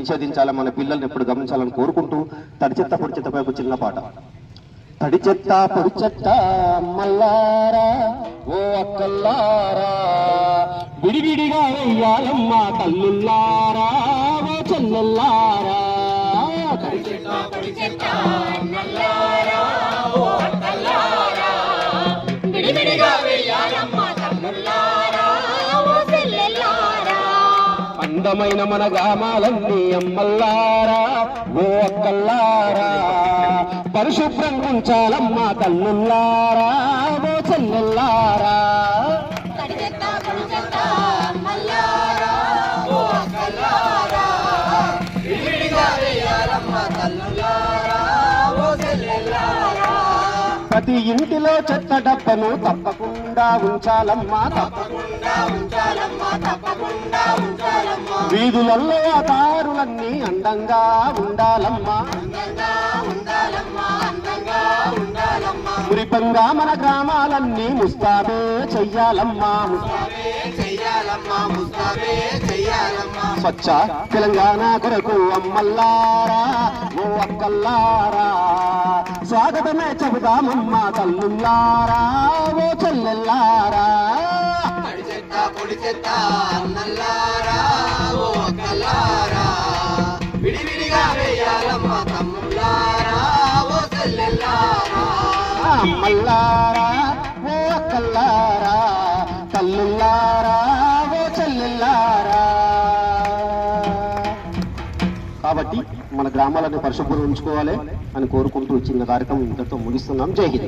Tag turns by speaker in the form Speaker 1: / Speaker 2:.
Speaker 1: నిషేధించాలి మన పిల్లల్ని ఎప్పుడు గమనించాలని కోరుకుంటూ తడి చెత్త పొడి చెత్తపై ఒక చిన్న పాట. తడి చెత్త పొడి చెత్త మల్లారా ఓ అక్కల్లారా విడివిడిగా వెయ్యాలమ్మా తల్లుల్లారా ఓ చెల్లెల్లారా. తడి చెత్త
Speaker 2: విడివిడిగా వెయ్యాలమ్మా తల్లుల్లారా.
Speaker 1: అందమైన మన గ్రామాలన్నీ అమ్మల్లారా ఓ అక్కల్లారా. పరిశుభ్రం ఉంచాలమ్మా తల్లుల్లారా ఓ చెల్లెల్లారా. ప్రతి ఇంటిలో చెత్త డబ్బను తప్పకుండా ఉంచాలమ్మా
Speaker 2: తప్పకుండా
Speaker 1: వీధులలో దారులన్నీ అందంగా ఉండాలమ్మా. మురిపంగా మన గ్రామాలన్నీ ముస్తాబే చెయ్యాలమ్మా. స్వచ్ఛ తెలంగాణ కొరకు అమ్మల్లారా ఓ అక్కల్లారా. స్వాగతమే చెబుదామమ్మ తల్లుల్లారా ఓ చెల్లెల్లారా.
Speaker 2: చెత్త నల్లారా ఓ కల్లారా. విడివిడిగా వేయాలమ్మ తమ్ముళ్ళారా ఓ చెల్లెల్లారా
Speaker 1: అమ్మల్లారా ఓ అక్కల్లారా తల్లుల్లారా ఓ చెల్లెల్లారా కాబట్టి మన గ్రామాలను పరిశుభ్రం ఉంచుకోవాలి అని కోరుకుంటూ ఈ చిన్న కార్యక్రమం ఇంతతో ముగిస్తున్నాం. జై హింద్.